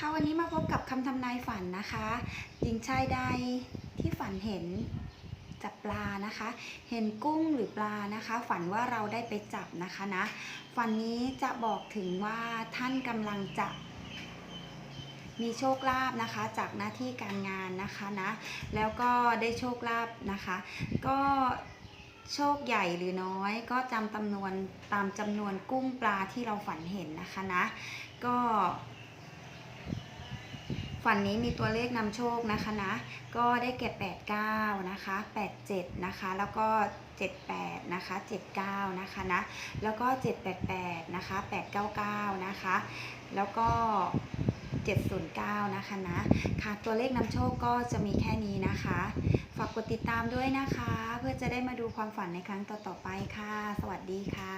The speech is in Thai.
ค่ะวันนี้มาพบกับคำทำนายฝันนะคะหญิงชายใดที่ฝันเห็นจับปลานะคะ เห็นกุ้งหรือปลานะคะ ฝันว่าเราได้ไปจับนะคะนะฝันนี้จะบอกถึงว่าท่านกำลังจะมีโชคลาภนะคะจากหน้าที่การงานนะคะนะ แล้วก็ได้โชคลาภนะคะ ก็โชคใหญ่หรือน้อยก็จำจำนวนตามจำนวนกุ้งปลาที่เราฝันเห็นนะคะนะ ก็ ฝันนี้มีตัวเลขนำโชคนะคะนะ ก็ได้เก็บ89 นะคะ 87 นะคะ แล้วก็ 78 นะคะ 79 นะคะนะ แล้วก็ 788 นะคะ 899 นะคะ แล้วก็709 นะคะนะค่ะตัวเลขนำโชคก็จะมีแค่นี้นะคะ ฝากกดติดตามด้วยนะคะ เพื่อจะได้มาดูความฝันในครั้งต่อๆไปค่ะ สวัสดีค่ะ